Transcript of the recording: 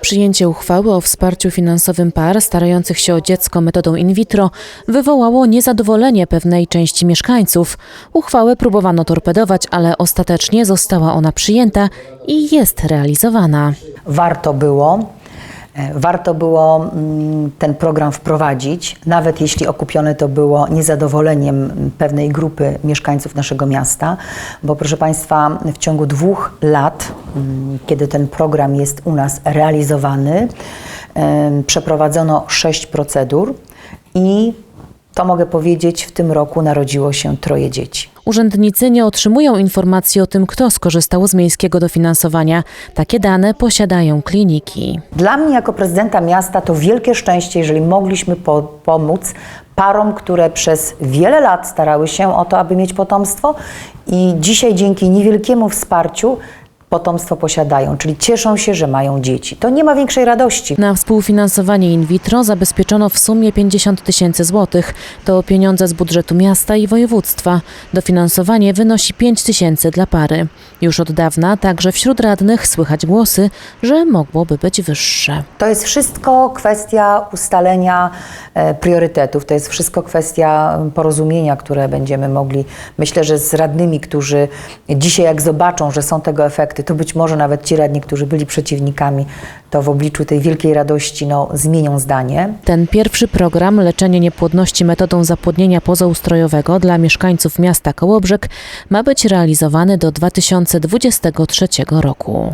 Przyjęcie uchwały o wsparciu finansowym par starających się o dziecko metodą in vitro wywołało niezadowolenie pewnej części mieszkańców. Uchwałę próbowano torpedować, ale ostatecznie została ona przyjęta i jest realizowana. warto było. E, Warto było mm, ten program wprowadzić, nawet jeśli okupione to było niezadowoleniem pewnej grupy mieszkańców naszego miasta, bo proszę Państwa, w ciągu dwóch lat, mm, kiedy ten program jest u nas realizowany, przeprowadzono sześć procedur i to mogę powiedzieć, w tym roku narodziło się troje dzieci. Urzędnicy nie otrzymują informacji o tym, kto skorzystał z miejskiego dofinansowania. Takie dane posiadają kliniki. Dla mnie jako prezydenta miasta to wielkie szczęście, jeżeli mogliśmy po, pomóc parom, które przez wiele lat starały się o to, aby mieć potomstwo i dzisiaj dzięki niewielkiemu wsparciu potomstwo posiadają, czyli cieszą się, że mają dzieci. To nie ma większej radości. Na współfinansowanie in vitro zabezpieczono w sumie 50 tysięcy złotych. To pieniądze z budżetu miasta i województwa. Dofinansowanie wynosi 5 tysięcy dla pary. Już od dawna także wśród radnych słychać głosy, że mogłoby być wyższe. To jest wszystko kwestia ustalenia e, priorytetów, to jest wszystko kwestia porozumienia, które będziemy mogli, myślę, że z radnymi, którzy dzisiaj jak zobaczą, że są tego efekty, to być może nawet ci radni, którzy byli przeciwnikami, to w obliczu tej wielkiej radości no, zmienią zdanie. Ten pierwszy program leczenie niepłodności metodą zapłodnienia pozaustrojowego dla mieszkańców miasta Kołobrzeg ma być realizowany do 2023 roku.